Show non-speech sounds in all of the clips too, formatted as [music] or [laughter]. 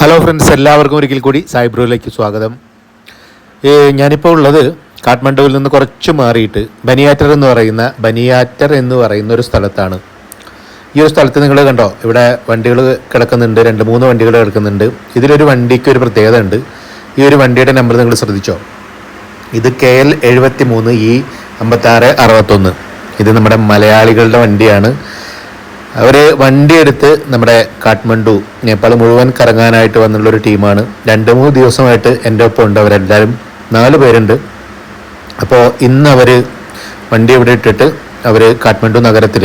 Hello friends എല്ലാവർക്കും ഒരിക്കൽ കൂടി സൈബ്രോയിലേക്ക് സ്വാഗതം. ഞാനിപ്പോൾ ഉള്ളത് കാഠ്മണ്ഡുവിൽ നിന്ന് കുറച്ച് മാറിയിട്ട് ബനിയാറ്റർ എന്ന് പറയുന്ന ബനിയാറ്റർ എന്ന് പറയുന്ന ഒരു സ്ഥലത്താണ്. ഈ ഒരു സ്ഥലത്ത് നിങ്ങൾ കണ്ടോ ഇവിടെ വണ്ടികൾ കിടക്കുന്നുണ്ട് രണ്ട് മൂന്ന് വണ്ടികൾ കിടക്കുന്നുണ്ട്. ഇതിലൊരു വണ്ടിക്ക് ഒരു പ്രത്യേകത ഉണ്ട് ഈ ഒരു വണ്ടിയുടെ നമ്പർ നിങ്ങൾ ശ്രദ്ധിച്ചോ? ഇത് കെ എൽ എഴുപത്തി മൂന്ന് ഇ അമ്പത്താറ് അറുപത്തൊന്ന്. ഇത് നമ്മുടെ മലയാളികളുടെ വണ്ടിയാണ്. അവർ വണ്ടി എടുത്ത് നമ്മുടെ കാഠ്മണ്ഡു നേപ്പാൾ മുഴുവൻ കറങ്ങാനായിട്ട് വന്നുള്ള ഒരു ടീമാണ്. രണ്ട് മൂന്ന് ദിവസമായിട്ട് എന്റെ ഒപ്പം ഉണ്ട്. അവരെല്ലാവരും നാല് പേരുണ്ട്. അപ്പോൾ ഇന്ന് അവർ വണ്ടി ഇവിടെ ഇട്ടിട്ട് അവർ കാഠ്മണ്ഡു നഗരത്തിൽ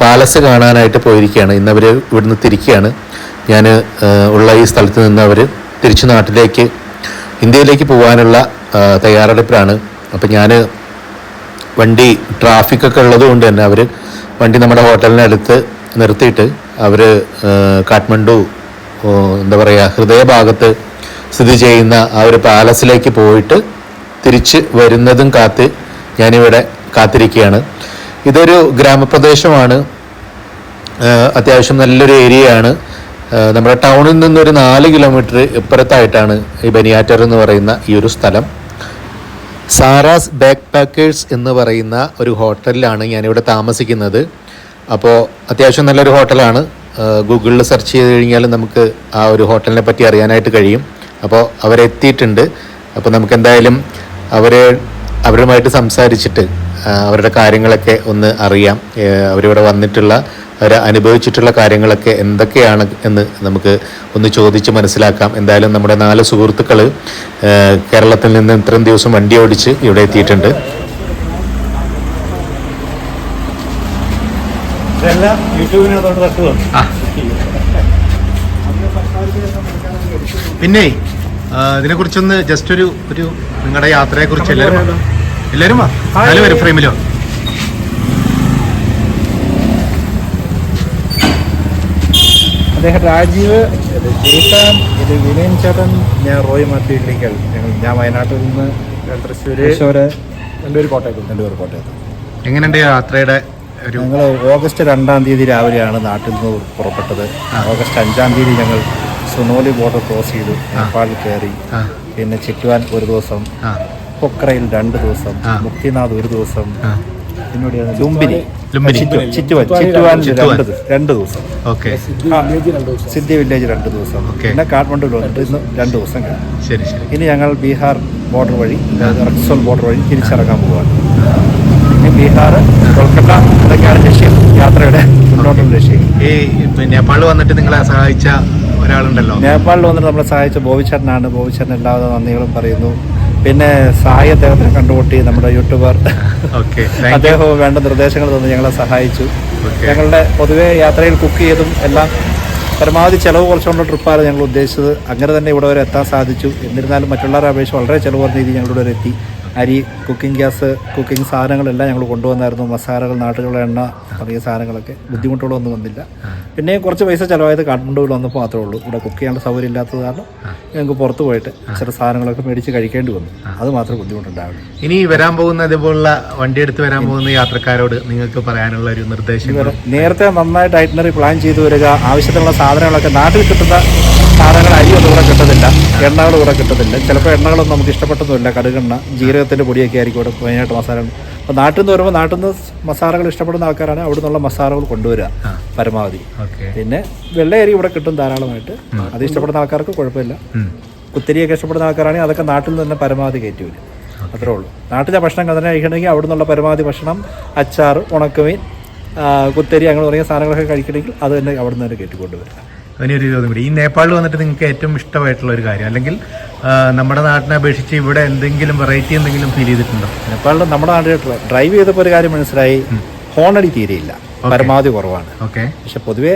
പാലസ് കാണാനായിട്ട് പോയിരിക്കുകയാണ്. ഇന്ന് അവർ ഇവിടുന്ന് തിരിക്കുകയാണ്. ഞാൻ ഉള്ള ഈ സ്ഥലത്ത് നിന്ന് അവർ തിരിച്ചു നാട്ടിലേക്ക് ഇന്ത്യയിലേക്ക് പോകാനുള്ള തയ്യാറെടുപ്പിലാണ്. അപ്പോൾ ഞാൻ വണ്ടി ട്രാഫിക്കൊക്കെ ഉള്ളത് കൊണ്ട് തന്നെ അവർ വണ്ടി നമ്മുടെ ഹോട്ടലിനടുത്ത് നിർത്തിയിട്ട് അവർ കാഠ്മണ്ഡു എന്താ പറയുക ഹൃദയഭാഗത്ത് സ്ഥിതി ചെയ്യുന്ന ആ ഒരു പാലസിലേക്ക് പോയിട്ട് തിരിച്ച് വരുന്നതും കാത്ത് ഞാനിവിടെ കാത്തിരിക്കുകയാണ്. ഇതൊരു ഗ്രാമപ്രദേശമാണ്. അത്യാവശ്യം നല്ലൊരു ഏരിയയാണ്. നമ്മുടെ ടൗണിൽ നിന്നൊരു നാല് കിലോമീറ്റർ ഇപ്പുറത്തായിട്ടാണ് ഈ ബനിയാറ്റർ എന്ന് പറയുന്ന ഈ ഒരു സ്ഥലം. സാറാസ് ബാക്ക് പാക്കേഴ്സ് എന്ന് പറയുന്ന ഒരു ഹോട്ടലിലാണ് ഞാനിവിടെ താമസിക്കുന്നത്. അപ്പോൾ അത്യാവശ്യം നല്ലൊരു ഹോട്ടലാണ്. ഗൂഗിളിൽ സെർച്ച് ചെയ്ത് കഴിഞ്ഞാൽ നമുക്ക് ആ ഒരു ഹോട്ടലിനെ പറ്റി അറിയാനായിട്ട് കഴിയും. അപ്പോൾ അവരെത്തിയിട്ടുണ്ട് അപ്പോൾ നമുക്ക് എന്തായാലും അവരെ അവരുമായിട്ട് സംസാരിച്ചിട്ട് അവരുടെ കാര്യങ്ങളൊക്കെ ഒന്ന് അറിയാം. അവരിവിടെ വന്നിട്ടുള്ള അവർ അനുഭവിച്ചിട്ടുള്ള കാര്യങ്ങളൊക്കെ എന്തൊക്കെയാണ് എന്ന് നമുക്ക് ഒന്ന് ചോദിച്ച് മനസ്സിലാക്കാം. എന്തായാലും നമ്മുടെ നാല് സുഹൃത്തുക്കൾ കേരളത്തിൽ നിന്ന് ഇത്രയും ദിവസം വണ്ടി ഓടിച്ച് ഇവിടെ എത്തിയിട്ടുണ്ട്. ഇതെല്ലാം യൂട്യൂബിനകത്തോട്ട് തട്ടുക പിന്നെ ഇതിനെ കുറിച്ചൊന്ന് ജസ്റ്റ് ഒരു ഒരു നിങ്ങളുടെ യാത്രയെ കുറിച്ച് എല്ലാവരും വാ. എല്ലാവരും വാ. നാല് പേര് ഫ്രെയിമിലോ അദ്ദേഹം രാജീവ് ഇത് ജയ്സാൻ ഇത് വിനയൻ ചേട്ടൻ ഞാൻ റോയ് മാത്യു ഇല്ലിക്കൽ ഞങ്ങൾ ഞാൻ വയനാട്ടിൽ നിന്ന് തൃശ്ശൂര് തൃശ്ശൂര്. രണ്ടുപേർ കോട്ടയത്ത് രണ്ടുപേർ കോട്ടയത്ത്. എങ്ങനെയുണ്ട് യാത്രയുടെ ഒരു ഞങ്ങൾ ഓഗസ്റ്റ് രണ്ടാം തീയതി രാവിലെയാണ് നാട്ടിൽ നിന്ന് പുറപ്പെട്ടത്. ഓഗസ്റ്റ് അഞ്ചാം തീയതി ഞങ്ങൾ സുനോലി ബോർഡർ ക്രോസ് ചെയ്തു. നേപ്പാളിൽ കയറി. പിന്നെ ചിറ്റുവാൻ ഒരു ദിവസം പൊക്രയിൽ രണ്ട് ദിവസം. മുക്തിനാഥ് ഒരു ദിവസം ലുംബിനി. ചിറ്റുവാൻ. ചിറ്റുവാൻ. രണ്ട് ദിവസം. രണ്ട് ദിവസം. ഓക്കെ. സിദ്ധി വില്ലേജ് രണ്ട് ദിവസം. ഓക്കേ. പിന്നെ കാഠ്മണ്ഡുവിൽ വന്നിട്ട് ഇന്ന് രണ്ട് ദിവസം കഴിഞ്ഞു. ശരി ശരി. ഇനി ഞങ്ങൾ ബീഹാർ ബോർഡർ വഴി റക്സോൾ ബോർഡർ വഴി തിരിച്ചിറങ്ങാൻ പോവാണ്. ഇനി ബീഹാർ കൊൽക്കത്ത നേപ്പാളിൽ വന്നിട്ട് നിങ്ങളെ സഹായിച്ച ഒരാളുണ്ടല്ലോ. നേപ്പാളിൽ വന്നിട്ട് നമ്മളെ സഹായിച്ച ബോബിച്ചേട്ടനാണ്. ബോബിച്ചേട്ടൻ എല്ലാവിധ നന്ദികളും പറയുന്നു. പിന്നെ സഹായി അദ്ദേഹത്തിനെ കണ്ടുമുട്ടി നമ്മുടെ യൂട്യൂബർ. ഓക്കെ അദ്ദേഹവും വേണ്ട നിർദ്ദേശങ്ങൾ തന്ന് ഞങ്ങളെ സഹായിച്ചു. ഞങ്ങളുടെ പൊതുവേ യാത്രയിൽ കുക്ക് ചെയ്തും എല്ലാം പരമാവധി ചിലവ് കുറച്ചുകൊണ്ട് ട്രിപ്പാണ് ഞങ്ങൾ ഉദ്ദേശിച്ചത്. അങ്ങനെ തന്നെ ഇവിടെ വരെ എത്താൻ സാധിച്ചു. എന്നിരുന്നാലും മറ്റുള്ളവരെ അപേക്ഷിച്ച് വളരെ ചിലവ് കുറഞ്ഞ രീതി ഞങ്ങളിവിടെ വരെ എത്തി. അരി കുക്കിംഗ് ഗ്യാസ് കുക്കിംഗ് സാധനങ്ങളെല്ലാം ഞങ്ങൾ കൊണ്ടുവന്നായിരുന്നു. മസാലകൾ നാട്ടുകളുടെ എണ്ണ തുടങ്ങിയ സാധനങ്ങളൊക്കെ. ബുദ്ധിമുട്ടുകളൊന്നും വന്നില്ല. പിന്നെ കുറച്ച് പൈസ ചിലവായത് കാഠ്മണ്ഡുവിൽ വന്നപ്പോൾ മാത്രമേ ഉള്ളൂ. ഇവിടെ കുക്ക് ചെയ്യാനുള്ള സൗകര്യം ഇല്ലാത്തത് കാരണം ഞങ്ങൾക്ക് പുറത്ത് പോയിട്ട് ചില സാധനങ്ങളൊക്കെ മേടിച്ച് കഴിക്കേണ്ടി വന്നു. അത് മാത്രമേ ബുദ്ധിമുട്ടുണ്ടാവുള്ളൂ. ഇനി വരാൻ പോകുന്ന ഇതുപോലുള്ള വണ്ടി എടുത്ത് വരാൻ പോകുന്ന യാത്രക്കാരോട് നിങ്ങൾക്ക് പറയാനുള്ള ഒരു നിർദ്ദേശം നേരത്തെ നന്നായിട്ട് ഐറ്റിനറി പ്ലാൻ ചെയ്തു വരിക. ആവശ്യത്തിനുള്ള സാധനങ്ങളൊക്കെ നാട്ടിൽ കിട്ടുന്ന സാധനങ്ങൾ അരി ഒന്നും കൂടെ കിട്ടത്തില്ല. എണ്ണകൾ ഇവിടെ കിട്ടത്തില്ല. ചിലപ്പോൾ എണ്ണകളൊന്നും നമുക്ക് ഇഷ്ടപ്പെട്ടൊന്നുമില്ല. കടുകെണ്ണ ജീരകത്തിന്റെ പൊടിയൊക്കെ ആയിരിക്കും ഇവിടെ മെയിനായിട്ട് മസാല അപ്പോൾ നാട്ടിൽ നിന്ന് വരുമ്പോൾ നാട്ടിൽ നിന്ന് മസാലകൾ ഇഷ്ടപ്പെടുന്ന ആൾക്കാരാണ് അവിടെ നിന്നുള്ള മസാലകൾ കൊണ്ടുവരിക പരമാവധി. പിന്നെ വെള്ളയരി ഇവിടെ കിട്ടും ധാരാളമായിട്ട്. അത് ഇഷ്ടപ്പെടുന്ന ആൾക്കാർക്ക് കുഴപ്പമില്ല. കുത്തിരിയൊക്കെ ഇഷ്ടപ്പെടുന്ന ആൾക്കാരാണെങ്കിൽ അതൊക്കെ നാട്ടിൽ നിന്ന് തന്നെ പരമാവധി കയറ്റി വരും അത്രേ ഉള്ളൂ. നാട്ടിലെ ഭക്ഷണം തന്നെ കഴിക്കണമെങ്കിൽ അവിടെ നിന്നുള്ള പരമാവധി ഭക്ഷണം അച്ചാർ ഉണക്കമീൻ കുത്തരി അങ്ങനെ തുടങ്ങിയ സാധനങ്ങളൊക്കെ കഴിക്കണമെങ്കിൽ അത് തന്നെ അവിടെ നിന്ന് തന്നെ കയറ്റിക്കൊണ്ടുവരിക. അതിനൊരു ചോദ്യം കൂടി. ഈ നേപ്പാളിൽ വന്നിട്ട് നിങ്ങൾക്ക് ഏറ്റവും ഇഷ്ടമായിട്ടുള്ള ഒരു കാര്യം അല്ലെങ്കിൽ നമ്മുടെ നാട്ടിനെ അപേക്ഷിച്ച് ഇവിടെ എന്തെങ്കിലും വെറൈറ്റി എന്തെങ്കിലും ഫീൽ ചെയ്തിട്ടുണ്ടോ? നേപ്പാളിൽ നമ്മുടെ നാട്ടിൽ ഡ്രൈവ് ചെയ്തപ്പോൾ ഒരു കാര്യം മനസ്സിലായി. ഹോണടി തീരെയില്ല. പരമാവധി കുറവാണ്. ഓക്കെ പക്ഷെ പൊതുവേ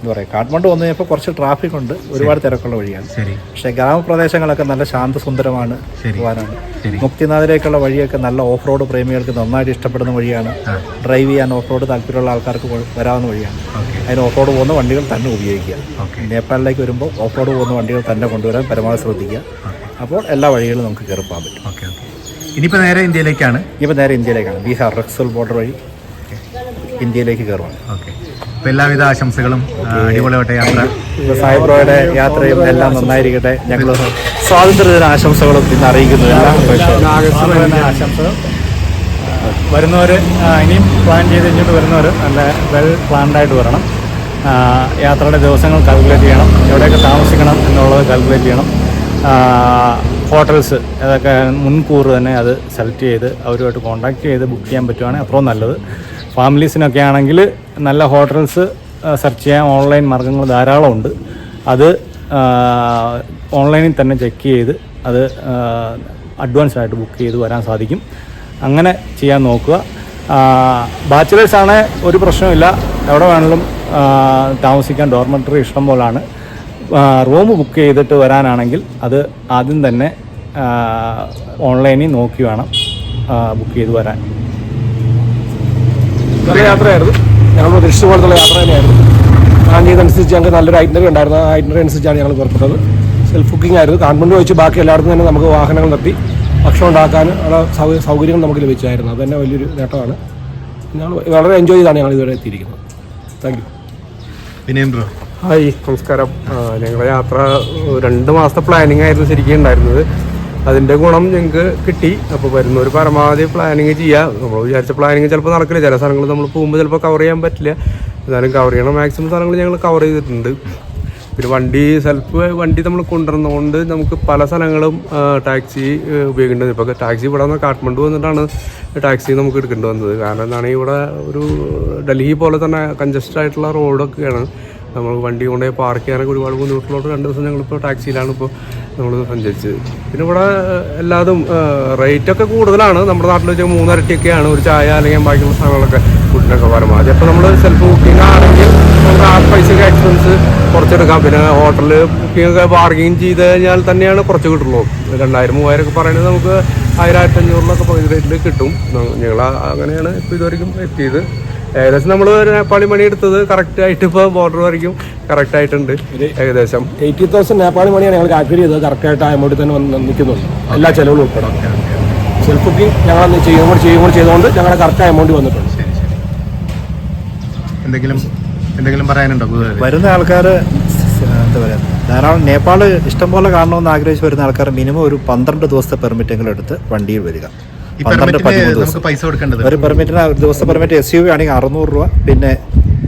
എന്താ പറയുക കാഠ്മണ്ഡു വന്നു കഴിഞ്ഞപ്പോൾ കുറച്ച് ട്രാഫിക് ഉണ്ട്. ഒരുപാട് തിരക്കുള്ള വഴിയാണ്. ശരി. പക്ഷേ ഗ്രാമപ്രദേശങ്ങളൊക്കെ നല്ല ശാന്തസുന്ദരമാണ്. പോകാനാണ്. മുക്തിനാഥിലേക്കുള്ള വഴിയൊക്കെ നല്ല ഓഫ് റോഡ് പ്രേമികൾക്ക് നന്നായിട്ട് ഇഷ്ടപ്പെടുന്ന വഴിയാണ്. ഡ്രൈവ് ചെയ്യാൻ ഓഫ് റോഡ് താല്പര്യമുള്ള ആൾക്കാർക്ക് വരാവുന്ന വഴിയാണ്. അതിന് ഓഫ് റോഡ് പോകുന്ന വണ്ടികൾ തന്നെ ഉപയോഗിക്കുക. നേപ്പാളിലേക്ക് വരുമ്പോൾ ഓഫ് റോഡ് പോകുന്ന വണ്ടികൾ തന്നെ കൊണ്ടുവരാൻ പരമാവധി ശ്രദ്ധിക്കുക. അപ്പോൾ എല്ലാ വഴികളും നമുക്ക് കയറി പോകാൻ പറ്റും. Okay okay. ഇനിയിപ്പോൾ നേരെ ഇന്ത്യയിലേക്കാണ്? ഇപ്പോൾ നേരെ ഇന്ത്യയിലേക്കാണ്. ബീഹാർ റക്സൽ ബോർഡർ വഴി ഇന്ത്യയിലേക്ക് കയറുവാണ്. ഓക്കെ. അപ്പോൾ എല്ലാവിധ ആശംസകളും അടിപൊളിയോട്ടെ അടിപൊളിയാവട്ടെ യാത്ര. ഇപ്പൊ സായിബ്രോയുടെ യാത്രയും എല്ലാം നന്നായിരിക്കട്ടെ. ഞങ്ങൾ സ്വാതന്ത്ര്യദിന ആശംസകളും ഇന്ന് അറിയിക്കുന്നു എല്ലാ. ആശംസകൾ വരുന്നവർ ഇനിയും പ്ലാൻ ചെയ്ത് കഴിഞ്ഞിട്ട് വരുന്നവർ നല്ല വെൽ പ്ലാൻഡായിട്ട് വരണം. യാത്രയുടെ ദിവസങ്ങൾ കാൽക്കുലേറ്റ് ചെയ്യണം. എവിടെയൊക്കെ താമസിക്കണം എന്നുള്ളത് കാൽക്കുലേറ്റ് ചെയ്യണം. ഹോട്ടൽസ് അതൊക്കെ മുൻകൂർ തന്നെ അത് സെലക്ട് ചെയ്ത് അവരുമായിട്ട് കോൺടാക്ട് ചെയ്ത് ബുക്ക് ചെയ്യാൻ പറ്റുവാണെങ്കിൽ അത്രയും നല്ലത്. ഫാമിലീസിനൊക്കെ ആണെങ്കിൽ നല്ല ഹോട്ടൽസ് സെർച്ച് ചെയ്യാൻ ഓൺലൈൻ മാർഗങ്ങൾ ധാരാളമുണ്ട് അത് ഓൺലൈനിൽ തന്നെ ചെക്ക് ചെയ്ത് അത് അഡ്വാൻസ് ആയിട്ട് ബുക്ക് ചെയ്ത് വരാൻ സാധിക്കും. അങ്ങനെ ചെയ്യാൻ നോക്കുക. ബാച്ചിലേഴ്സ് ആണ് ഒരു പ്രശ്നമില്ല എവിടെ വേണമെങ്കിലും താമസിക്കാൻ ഡോർമെറ്ററി ഇഷ്ടം പോലാണ്. റൂം ബുക്ക് ചെയ്തിട്ട് വരാനാണെങ്കിൽ അത് ആദ്യം തന്നെ ഓൺലൈനിൽ നോക്കി വേണം ബുക്ക് ചെയ്ത് വരാൻ. നല്ല യാത്രയായിരുന്നു. ഞങ്ങൾ പ്രതീക്ഷിച്ച പോലത്തുള്ള യാത്ര തന്നെയായിരുന്നു. പ്ലാൻ ചെയ്തനുസരിച്ച് ഞങ്ങൾക്ക് നല്ലൊരു ഐറ്റിനറി ഉണ്ടായിരുന്നു. ആ ഐറ്റിനറി അനുസരിച്ചാണ് ഞങ്ങൾ പുറപ്പെട്ടത്. സെൽഫ് ബുക്കിംഗ് ആയിരുന്നു. കാൺമണ്ട് വെച്ച് ബാക്കി എല്ലായിടത്തും തന്നെ നമുക്ക് വാഹനങ്ങൾ നിർത്തി ഭക്ഷണം ഉണ്ടാക്കാൻ ഉള്ള സൗ- സൗകര്യങ്ങൾ നമുക്ക് ലഭിച്ചായിരുന്നു. അത് തന്നെ വലിയൊരു നേട്ടമാണ്. ഞങ്ങൾ വളരെ എൻജോയ് ചെയ്താണ് ഞങ്ങൾ ഇതുവരെ എത്തിയിരിക്കുന്നത്. Thank you Vinendra. ഹായ് നമസ്കാരം. ഞങ്ങളുടെ യാത്ര രണ്ട് മാസത്തെ പ്ലാനിങ് ആയിരുന്നു ശരിക്കും ഉണ്ടായിരുന്നത്. അതിന്റെ ഗുണം ഞങ്ങൾക്ക് കിട്ടി. അപ്പോൾ വരുന്ന ഒരു പരമാവധി പ്ലാനിങ് ചെയ്യുക നമ്മൾ വിചാരിച്ച പ്ലാനിങ് ചിലപ്പോൾ നടക്കില്ല. ചില സ്ഥലങ്ങൾ നമ്മൾ പോകുമ്പോൾ ചിലപ്പോൾ കവർ ചെയ്യാൻ പറ്റില്ല. എന്നാലും കവർ ചെയ്യണം മാക്സിമം സ്ഥലങ്ങൾ ഞങ്ങൾ കവർ ചെയ്തിട്ടുണ്ട്. പിന്നെ വണ്ടി സെൽഫ് വണ്ടി നമ്മൾ കൊണ്ടുവരുന്നതുകൊണ്ട് നമുക്ക് പല സ്ഥലങ്ങളും ടാക്സി ഉപയോഗിക്കേണ്ടത്. ഇപ്പോൾ ടാക്സി ഇവിടെ നിന്ന് കാഠ്മണ്ഡു വന്നിട്ടാണ് ടാക്സി നമുക്ക് എടുക്കേണ്ടി വന്നത്. കാരണം എന്താണ് ഇവിടെ ഒരു ഡൽഹി പോലെ തന്നെ കഞ്ചസ്റ്റഡ് ആയിട്ടുള്ള റോഡൊക്കെയാണ് നമ്മൾ വണ്ടി കൊണ്ടുപോയി പാർക്ക് ചെയ്യാനൊക്കെ ഒരുപാട് ബുദ്ധിമുട്ടുള്ളതുകൊണ്ട് രണ്ട് ദിവസം ഞങ്ങളിപ്പോൾ ടാക്സിയിലാണ് ഇപ്പോൾ നമ്മൾ സഞ്ചരിച്ചത് പിന്നെ ഇവിടെ എല്ലാതും റേറ്റൊക്കെ കൂടുതലാണ്. നമ്മുടെ നാട്ടിൽ വെച്ചാൽ മൂന്നരട്ടിയൊക്കെയാണ്. ഒരു ചായ അല്ലെങ്കിൽ ബാക്കിയുള്ള സാധനങ്ങളൊക്കെ ഫുഡിനൊക്കെ പരമാവധി. അപ്പോൾ നമ്മൾ സെൽഫ് ബുക്കിംഗ് ആണെങ്കിൽ നമുക്ക് ആ പൈസയ്ക്ക് എക്സ്പെൻസ് കുറച്ചെടുക്കാം. പിന്നെ ഹോട്ടലിൽ ബുക്കിംഗ് ബാർഗെയിൻ ചെയ്ത് കഴിഞ്ഞാൽ തന്നെയാണ് കുറച്ച് കിട്ടുള്ളൂ. രണ്ടായിരം മൂവായിരം ഒക്കെ പറയുന്നത് നമുക്ക് ആയിരം ആയിരത്തി അഞ്ഞൂറിലൊക്കെ പകുതി റേറ്റിൽ കിട്ടും. ഞങ്ങൾ അങ്ങനെയാണ് ഇപ്പോൾ ഇതുവരെയും എത്തിയത് ഏകദേശം നമ്മൾ നേപ്പാളി മണി എടുത്തത് കറക്റ്റ് ആയിട്ട് ഇപ്പോൾ ബോർഡർ വരയ്ക്കും. കറക്റ്റ് ആയിട്ടുണ്ട് ഏകദേശം. എയ്റ്റി തൗസൻഡ് നേപ്പാളി മണിയാണ് ഞങ്ങൾ കാൽക്കുലേറ്റ് ചെയ്തത്. കറക്റ്റ് ആയിട്ട് എമൗണ്ടിൽ തന്നെ വന്ന് നിൽക്കുന്നുണ്ട് എല്ലാ ചെലവുകളും ഉൾപ്പെടാം. സെൽഫ് ബുക്കിംഗ് ഞങ്ങൾ അന്ന് ചെയ്യും കൂടി ചെയ്യും കൂടി ചെയ്തുകൊണ്ട് ഞങ്ങളുടെ കറക്റ്റ് എമൗണ്ട് വന്നിട്ടുണ്ട്. എന്തെങ്കിലും എന്തെങ്കിലും പറയാനുണ്ടോ വരുന്ന ആൾക്കാർ എന്താ പറയുക ധാരാളം നേപ്പാൾ ഇഷ്ടംപോലെ കാണണമെന്ന് ആഗ്രഹിച്ച് വരുന്ന ആൾക്കാർ മിനിമം ഒരു പന്ത്രണ്ട് ദിവസത്തെ പെർമിറ്റെങ്കിലും എടുത്ത് വണ്ടിയിൽ വരിക. പന്ത്രണ്ട് പതിമൂന്ന് ദിവസം പൈസ കൊടുക്കേണ്ടത്. ഒരു പെർമിറ്റിന് ഒരു ദിവസത്തെ പെർമിറ്റ് എസ് യു വി ആണെങ്കിൽ അറുന്നൂറ് രൂപ. പിന്നെ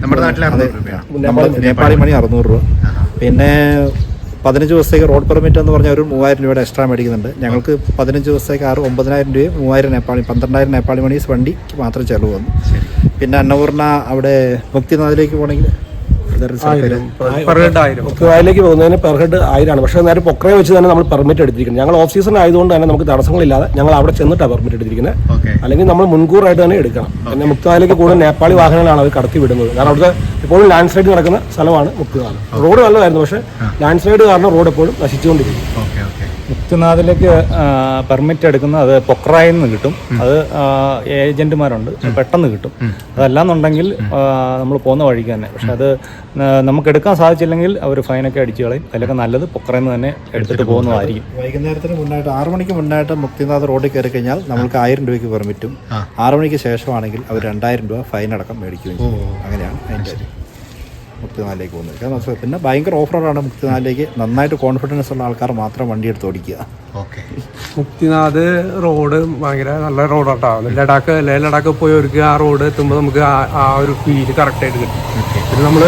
നമ്മുടെ നാട്ടിൽ നമ്മുടെ നേപ്പാളി മണി അറുന്നൂറ് രൂപ. പിന്നെ പതിനഞ്ച് ദിവസത്തേക്ക് റോഡ് പെർമിറ്റ് എന്ന് പറഞ്ഞാൽ ഒരു മൂവായിരം രൂപയുടെ എക്സ്ട്രാ മേടിക്കുന്നുണ്ട്. ഞങ്ങൾക്ക് പതിനഞ്ച് ദിവസത്തേക്ക് ആറ് ഒമ്പതിനായിരം രൂപയും മൂവായിരം നേപ്പാളി പന്ത്രണ്ടായിരം നേപ്പാളി മണീസ് വണ്ടിക്ക് മാത്രം ചിലവ് വന്നു. പിന്നെ അന്നപൂർണ അവിടെ മുക്തിനാഥിലേക്ക് പോകണമെങ്കിൽ മുക്കുവായിലേക്ക് പോകുന്നതിന് പെർ ഹെഡ് ആയിരമാണ് പക്ഷേ നേരെ പൊക്രയെ വെച്ച് തന്നെ നമ്മൾ പെർമിറ്റ് എടുത്തിരിക്കുന്നത് ഞങ്ങൾ ഓഫ് സീസൺ ആയതുകൊണ്ട് തന്നെ നമുക്ക് തടസ്സങ്ങളില്ലാതെ ഞങ്ങൾ അവിടെ ചെന്നിട്ടാണ് പെർമിറ്റ് എടുത്തിരിക്കുന്നത്. അല്ലെങ്കിൽ നമ്മൾ മുൻകൂറായിട്ട് തന്നെ എടുക്കണം. പിന്നെ മുക്തായിലേക്ക് കൂടുതൽ നേപ്പാളി വാഹനങ്ങളാണ് അവർ കടത്തി വിടുന്നത്. കാരണം അവിടുത്തെ എപ്പോഴും ലാൻഡ് സ്ലൈഡ് നടക്കുന്ന സ്ഥലമാണ് മുക്താൽ റോഡ് നല്ലതായിരുന്നു. പക്ഷേ ലാൻഡ് സ്ലൈഡ് കാരണം റോഡ് എപ്പോഴും നശിച്ചുകൊണ്ടിരിക്കും മുക്തിനാഥിലേക്ക് പെർമിറ്റ് എടുക്കുന്നത് അത് പൊക്രായിൽ നിന്ന് കിട്ടും. അത് ഏജന്റുമാരുണ്ട്. പെട്ടെന്ന് കിട്ടും. അതല്ലാന്നുണ്ടെങ്കിൽ നമ്മൾ പോകുന്ന വഴിക്ക് തന്നെ. പക്ഷെ അത് നമുക്ക് എടുക്കാൻ സാധിച്ചില്ലെങ്കിൽ അവർ ഫൈനൊക്കെ അടിച്ചു കളയും. അതിലൊക്കെ നല്ലത് പൊക്രയിൽ നിന്ന് തന്നെ എടുത്തിട്ട് പോകുന്നതായിരിക്കും. വൈകുന്നേരത്തിന് മുന്നായിട്ട് ആറു മണിക്ക് മുന്നായിട്ട് മുക്തിനാഥ് റോഡിൽ കയറി കഴിഞ്ഞാൽ നമുക്ക് ആയിരം രൂപയ്ക്ക് പെർമിറ്റും ആറു മണിക്ക് ശേഷമാണെങ്കിൽ അവർ രണ്ടായിരം രൂപ ഫൈൻ അടക്കം മേടിക്കും അങ്ങനെയാണ് അതിന്റെ ഒരു മുക്തിനാലിലേക്ക് പോകുന്നത്. കാരണം വെച്ചാൽ പിന്നെ ഭയങ്കര ഓഫ് ഓഫറാണ് മുപ്പത്തിനാലിലേക്ക് നന്നായിട്ട് കോൺഫിഡൻസ് ഉള്ള ആൾക്കാർ മാത്രം വണ്ടി എടുത്ത് ഓടിക്കുക. ഓക്കെ. മുക്തിനാഥ് റോഡ് ഭയങ്കര നല്ല റോഡാട്ടോ. ലഡാക്ക് ലേ ലഡാക്ക് പോയവർക്ക് ആ റോഡ് എത്തുമ്പോൾ നമുക്ക് ആ- ഒരു ഫീൽ കറക്റ്റായിട്ട് കിട്ടും. പിന്നെ നമ്മൾ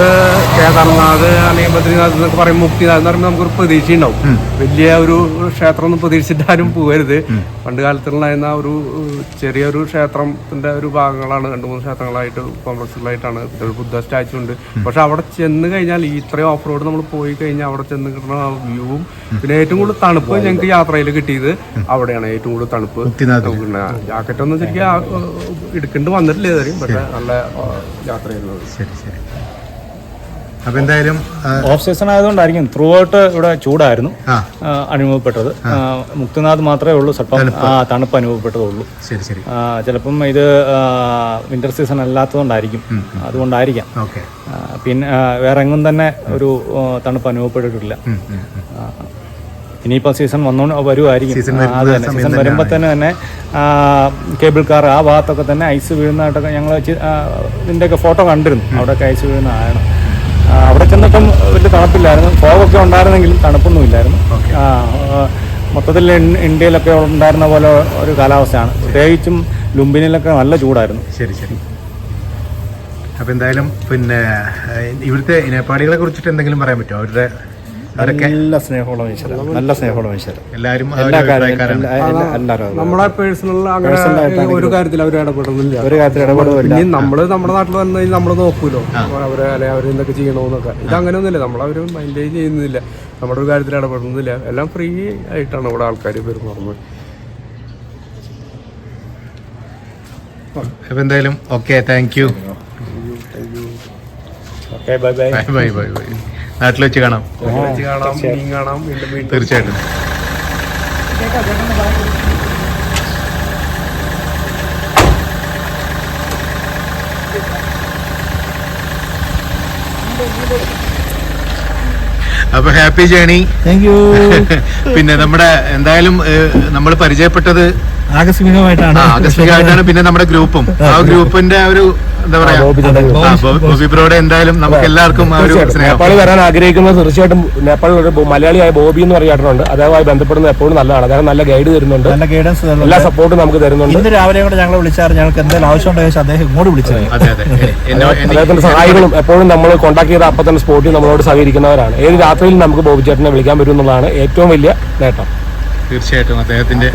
കേദാർനാഥ് അല്ലെങ്കിൽ ബദ്രിനാഥ് എന്നൊക്കെ പറയും മുക്തിനാഥ് എന്ന് പറയുമ്പോൾ നമുക്കൊരു പ്രതീക്ഷ ഉണ്ടാവും വലിയ ഒരു ക്ഷേത്രം ഒന്നും പ്രതീക്ഷിച്ചിട്ട് ആരും പോകരുത് പണ്ട് കാലത്തുണ്ടായിരുന്ന ഒരു ചെറിയൊരു ക്ഷേത്രത്തിന്റെ ഒരു ഭാഗങ്ങളാണ് രണ്ട് മൂന്ന് ക്ഷേത്രങ്ങളായിട്ട് കോംപ്ലക്സുകളായിട്ടാണ്. ഒരു ബുദ്ധ സ്റ്റാച്ചു ഉണ്ട്. പക്ഷെ അവിടെ ചെന്ന് കഴിഞ്ഞാൽ ഇത്രയും ഓഫ് റോഡ് നമ്മൾ പോയി കഴിഞ്ഞാൽ അവിടെ ചെന്ന് കിട്ടുന്ന വ്യൂവും പിന്നെ ഏറ്റവും കൂടുതൽ തണുപ്പ് ഞങ്ങൾക്ക് യാത്രയിൽ കിട്ടിയത് അവിടെയാണ് ഏറ്റവും കൂടുതൽ തണുപ്പ്. ജാക്കറ്റ് ഒന്നും ശരിക്കും എടുക്കേണ്ടി വന്നിട്ടില്ല ഇതുവരെയും പക്ഷെ നല്ല യാത്രയായിരുന്നു ശരി ശരി. അപ്പൊ എന്തായാലും ഓഫ് സീസൺ ആയതുകൊണ്ടായിരിക്കും ത്രൂ ഔട്ട് ഇവിടെ ചൂടായിരുന്നു. അനുഭവപ്പെട്ടത്. മുക്തിനാഥ് മാത്രമേ ഉള്ളൂ സ്വല്പം തണുപ്പ്. അനുഭവപ്പെട്ടതുള്ളൂ. ശരി ശരി. ചിലപ്പം ഇത് വിന്റർ സീസൺ അല്ലാത്തതുകൊണ്ടായിരിക്കും. അതുകൊണ്ടായിരിക്കാം. പിന്നെ വേറെ എങ്ങും തന്നെ ഒരു തണുപ്പ് അനുഭവപ്പെട്ടിട്ടില്ല. ഇനിയിപ്പോൾ സീസൺ വന്നോണ്ട് വരുമായിരിക്കും അത് തന്നെ. സീസൺ വരുമ്പോൾ തന്നെ തന്നെ കേബിൾ കാർ ആ ഭാഗത്തൊക്കെ തന്നെ ഐസ് വീഴുന്നതായിട്ടൊക്കെ ഞങ്ങൾ ഇതിന്റെയൊക്കെ ഫോട്ടോ കണ്ടിരുന്നു. അവിടെയൊക്കെ ഐസ് വീഴുന്നതാണ് അവിടെ ചെന്നിട്ടും വലിയ തണുപ്പില്ലായിരുന്നു. ഫോഗൊക്കെ ഉണ്ടായിരുന്നെങ്കിലും തണുപ്പൊന്നും ഇല്ലായിരുന്നു മൊത്തത്തിൽ ഇന്ത്യയിലൊക്കെ ഉണ്ടായിരുന്ന പോലെ ഒരു കാലാവസ്ഥയാണ്. പ്രത്യേകിച്ചും ലുംബിനിലൊക്കെ നല്ല ചൂടായിരുന്നു. ശരി ശരി. അപ്പൊ എന്തായാലും പിന്നെ ഇവിടുത്തെ നേപ്പാളികളെ കുറിച്ചിട്ട് എന്തെങ്കിലും പറയാൻ പറ്റുമോ? അവരുടെ അവരൊക്കെ നല്ല സ്നേഹമുള്ള മനുഷ്യരാണ് നല്ല സ്നേഹമുള്ള മനുഷ്യർ എല്ലാവരും എല്ലാ കാര്യങ്ങളും എല്ലാവരും നമ്മളെ പേഴ്സണൽ അങ്ങനെ ഒരു കാര്യത്തിൽ അവർ ഇടപെടുന്നില്ല. ഒരു കാര്യത്തിൽ ഇടപെടുന്നില്ല. ഇനി നമ്മൾ നമ്മുടെ നാട്ടിൽ വന്നു കഴിഞ്ഞാൽ നമ്മൾ നോക്കൂലോ? അവരെ അല്ലെ അവർ എന്തൊക്കെ ചെയ്യണമെന്നൊക്കെ ഇത് നമ്മൾ നമ്മളവർ മൈൻഡ് ചെയ്യുന്നില്ല. നമ്മുടെ ഒരു കാര്യത്തിൽ ഇടപെടുന്നില്ല. എല്ലാം ഫ്രീ ആയിട്ടാണ് ഇവിടെ ആൾക്കാർ പെരുമാറുന്നത് അപ്പൊ എന്തായാലും okay thank you okay bye bye bye bye bye bye നാട്ടിൽ വെച്ച് കാണാം തീർച്ചയായിട്ടും. അപ്പൊ ഹാപ്പി ജേണി. താങ്ക് യു [laughs] പിന്നെ നമ്മുടെ എന്തായാലും നമ്മൾ പരിചയപ്പെട്ടത് ആകസ്മികമായിട്ടാണ്. ആകസ്മികമായിട്ടാണ് പിന്നെ നമ്മുടെ ഗ്രൂപ്പും. ആ ഗ്രൂപ്പിന്റെ ഒരു എന്താ പറയാ? ബോബി- ബ്രോയുടെ എന്തായാലും നമുക്ക് എല്ലാവർക്കും സ്നേഹം. വരാൻ ആഗ്രഹിക്കുന്നത് തീർച്ചയായിട്ടും നേപ്പാളിൽ ഒരു മലയാളിയായ ബോബി എന്ന് പറയുന്നുണ്ട് അദ്ദേഹമായി ബന്ധപ്പെടുന്നത് എപ്പോഴും നല്ലതാണ്. അദ്ദേഹം നല്ല ഗൈഡ് തരുന്നുണ്ട്. നല്ല ഗൈഡൻസ് എല്ലാ സപ്പോർട്ടും നമുക്ക് തരുന്നുണ്ട്. ഇന്ന് രാവിലെ കൂടെ ഞങ്ങൾ വിളിച്ചാൽ ഞങ്ങൾക്ക് എന്തെങ്കിലും ചോദിച്ചാൽ അദ്ദേഹം ഇങ്ങോട്ട് വിളിച്ചത്. അതെ അതെ. അദ്ദേഹത്തിന്റെ സഹായികളും എപ്പോഴും നമ്മൾ കോൺടാക്ട് ചെയ്ത അപ്പൊ തന്നെ സ്പോട്ടിൽ നമ്മളോട് സഹകരിക്കുന്നവരാണ്. ഏത് രാത്രിയിലും നമുക്ക് ബോബി ചേട്ടനെ വിളിക്കാൻ പറ്റും എന്നുള്ളതാണ് ഏറ്റവും വലിയ നേട്ടം. തീർച്ചയായിട്ടും അദ്ദേഹത്തിന്റെ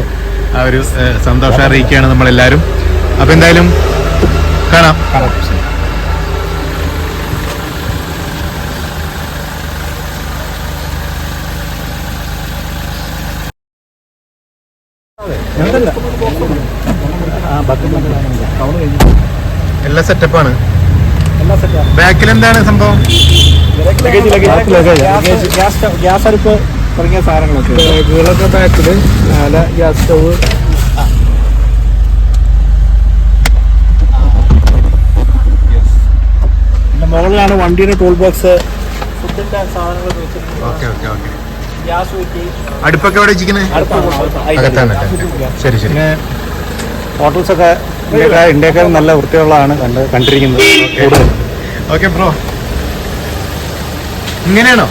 ആ ഒരു സന്തോഷം അറിയിക്കുകയാണ് നമ്മളെല്ലാവരും. അപ്പൊ എന്തായാലും കാണാം. എല്ലാ സെറ്റപ്പാണ് ബാക്കിൽ എന്താണ് സംഭവം? ഗ്യാസ് അടുപ്പ് തുടങ്ങിയ സാധനങ്ങളൊക്കെ ബാക്കിൽ നല്ല ഗ്യാസ് സ്റ്റവ് മുകളിലാണ് വണ്ടിയുടെ ടൂൾ ബോക്സ് ഫുഡിന്റെ സാധനങ്ങൾ വെച്ചിട്ടുണ്ട്. Okay okay okay. ഗ്യാസ് കുറ്റി. അടുപ്പൊക്കെ എവിടെ വെച്ചിരിക്കുന്നത് അകത്താണ്. ശരി ശരി. പിന്നെ ഹോട്ടൽസൊക്കെ ഇന്ത്യക്കാർ നല്ല വൃത്തിയുള്ളതാണ് കണ്ട് കണ്ടിരിക്കുന്നത്. ഓക്കെ. ബ്രോ. ഇങ്ങനെയാണോ?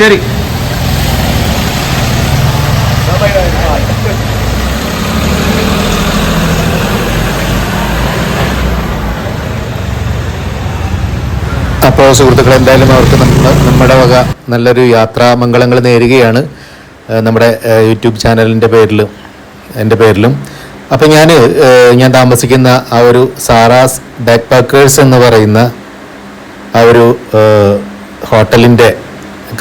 ശരി. അപ്പോൾ സുഹൃത്തുക്കൾ എന്തായാലും അവർക്ക് നമ്മ- നമ്മുടെ വക നല്ലൊരു യാത്രാമംഗളങ്ങൾ നേരുകയാണ്. നമ്മുടെ യൂട്യൂബ് ചാനലിന്റെ പേരിലും എന്റെ പേരിലും. അപ്പം ഞാൻ ഞാൻ താമസിക്കുന്ന ആ ഒരു സാറാസ് ബാക്ക് പാക്കേഴ്സ് എന്ന് പറയുന്ന ആ ഒരു ഹോട്ടലിന്റെ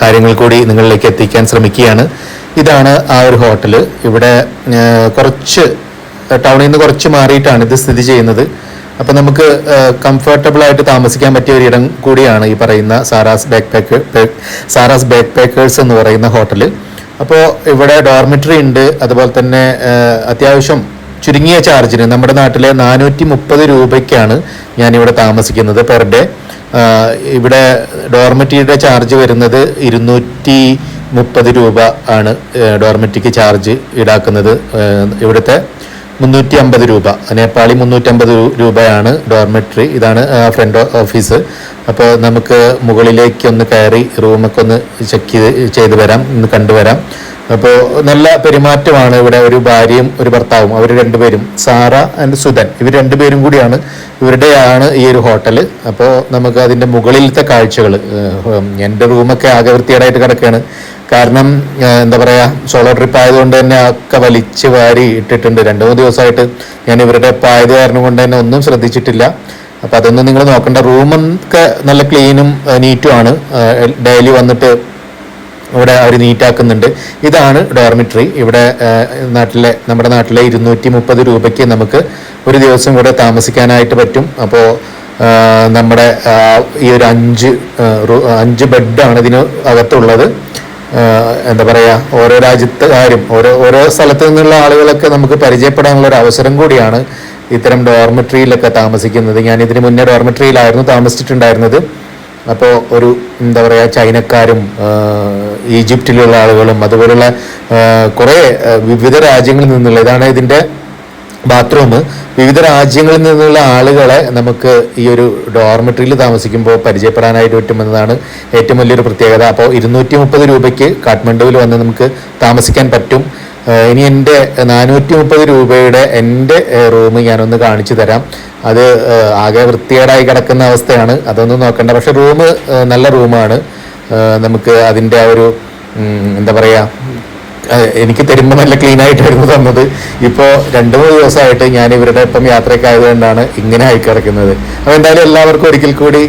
കാര്യങ്ങൾ കൂടി നിങ്ങളിലേക്ക് എത്തിക്കാൻ ശ്രമിക്കുകയാണ്. ഇതാണ് ആ ഒരു ഹോട്ടൽ ഇവിടെ കുറച്ച് ടൗണിൽ നിന്ന് കുറച്ച് മാറിയിട്ടാണ് ഇത് സ്ഥിതി ചെയ്യുന്നത്. അപ്പോൾ നമുക്ക് കംഫർട്ടബിൾ ആയിട്ട് താമസിക്കാൻ പറ്റിയ ഒരു ഇടം കൂടിയാണ് ഈ പറയുന്ന Sara's backpack Sara's backpackers എന്ന് പറയുന്ന ഹോട്ടൽ അപ്പോൾ ഇവിടെ ഡോർമെറ്ററി ഉണ്ട് അതുപോലെ തന്നെ അത്യാവശ്യം ചുരുങ്ങിയ ചാർജിന് നമ്മുടെ നാട്ടിലെ നാനൂറ്റി മുപ്പത് രൂപയ്ക്കാണ് ഞാനിവിടെ താമസിക്കുന്നത് പെർ ഡേ ഇവിടെ ഡോർമെറ്ററിയുടെ ചാർജ് വരുന്നത് ഇരുന്നൂറ്റി മുപ്പത് രൂപ ആണ് ഡോർമെറ്ററിക്ക് ചാർജ് ഈടാക്കുന്നത് ഇവിടുത്തെ. മുന്നൂറ്റി അമ്പത് രൂപ. നേപ്പാളി മുന്നൂറ്റമ്പത് രൂപയാണ് ഡോർമെട്രി. ഇതാണ് ഫ്രണ്ട് ഓഫീസ് അപ്പോൾ നമുക്ക് മുകളിലേക്ക് ഒന്ന് കയറി റൂമൊക്കെ ഒന്ന് ചെക്ക് ചെയ്ത് ചെയ്ത് വരാം ഒന്ന് കണ്ടുവരാം അപ്പോൾ നല്ല പെരുമാറ്റമാണ് ഇവിടെ ഒരു ഭാര്യയും ഒരു ഭർത്താവും അവർ രണ്ടുപേരും. സാറ ആൻഡ് സുധൻ ഇവർ രണ്ടുപേരും കൂടിയാണ്. ഇവരുടെയാണ് ഈ ഒരു ഹോട്ടൽ അപ്പോൾ നമുക്ക് അതിന്റെ മുകളിലത്തെ കാഴ്ചകൾ എന്റെ റൂമൊക്കെ ആകെ വൃത്തികേടായിട്ട് കിടക്കുകയാണ് കാരണം എന്താ പറയാ സോളോ ട്രിപ്പ് ആയതുകൊണ്ട് തന്നെ ഒക്കെ വലിച്ച് വാരി ഇട്ടിട്ടുണ്ട്. രണ്ടു മൂന്ന് ദിവസമായിട്ട് ഞാൻ ഇവരുടെ പായത് കാരണം കൊണ്ട് തന്നെ ഒന്നും ശ്രദ്ധിച്ചിട്ടില്ല. അപ്പൊ അതൊന്നും നിങ്ങൾ നോക്കണ്ട. റൂമൊക്കെ നല്ല ക്ലീനും നീറ്റും ആണ് ഡെയിലി വന്നിട്ട് ഇവിടെ അവർ നീറ്റാക്കുന്നുണ്ട്. ഇതാണ് ഡോർമിറ്ററി. ഇവിടെ നാട്ടിലെ നമ്മുടെ നാട്ടിലെ ഇരുന്നൂറ്റി മുപ്പത് രൂപയ്ക്ക് നമുക്ക് ഒരു ദിവസം ഇവിടെ താമസിക്കാനായിട്ട് പറ്റും. അപ്പോൾ നമ്മുടെ ഈ ഒരു അഞ്ച് അഞ്ച് ബെഡാണ് ഇതിന് അകത്തുള്ളത്. എന്താ പറയുക ഓരോ രാജ്യത്തുകാരും ഓരോ ഓരോ സ്ഥലത്തു നിന്നുള്ള ആളുകളൊക്കെ നമുക്ക് പരിചയപ്പെടാനുള്ള ഒരു അവസരം കൂടിയാണ് ഇത്തരം ഡോർമെട്രിയിലൊക്കെ താമസിക്കുന്നത്. ഞാൻ ഇതിന് മുന്നേ ഡോർമെട്രിയിലായിരുന്നു താമസിച്ചിട്ടുണ്ടായിരുന്നത്. അപ്പോൾ ഒരു എന്താ പറയുക ചൈനക്കാരും ഈജിപ്റ്റിലുള്ള ആളുകളും അതുപോലുള്ള കുറേ വിവിധ രാജ്യങ്ങളിൽ നിന്നുള്ള ഇതാണ് ഇതിന്റെ ബാത്റൂം വിവിധ രാജ്യങ്ങളിൽ നിന്നുള്ള ആളുകളെ നമുക്ക് ഈ ഒരു ഡോർമെട്രിയിൽ താമസിക്കുമ്പോൾ പരിചയപ്പെടാനായിട്ട് പറ്റുമെന്നതാണ് ഏറ്റവും വലിയൊരു പ്രത്യേകത. അപ്പോൾ ഇരുന്നൂറ്റി മുപ്പത് രൂപയ്ക്ക് കാഠ്മണ്ഡുവിൽ വന്ന് നമുക്ക് താമസിക്കാൻ പറ്റും. ഇനി എന്റെ നാനൂറ്റി മുപ്പത് രൂപയുടെ എന്റെ റൂം ഞാനൊന്ന് കാണിച്ചു തരാം. അത് ആകെ വൃത്തികേടായി കിടക്കുന്ന അവസ്ഥയാണ്. അതൊന്നും നോക്കണ്ട. പക്ഷെ റൂം നല്ല റൂമാണ്. നമുക്ക് അതിന്റെ ആ ഒരു എന്താ പറയുക എനിക്ക് തരുമ്പോൾ നല്ല ക്ലീൻ ആയിട്ടായിരുന്നു തന്നത്. ഇപ്പോൾ രണ്ട് മൂന്ന് ദിവസമായിട്ട് ഞാൻ ഇവരുടെ ഒപ്പം യാത്രയൊക്കെ ആയതുകൊണ്ടാണ് ഇങ്ങനെ ആയി കിടക്കുന്നത് അപ്പോൾ എന്തായാലും എല്ലാവർക്കും ഒരിക്കൽ കൂടി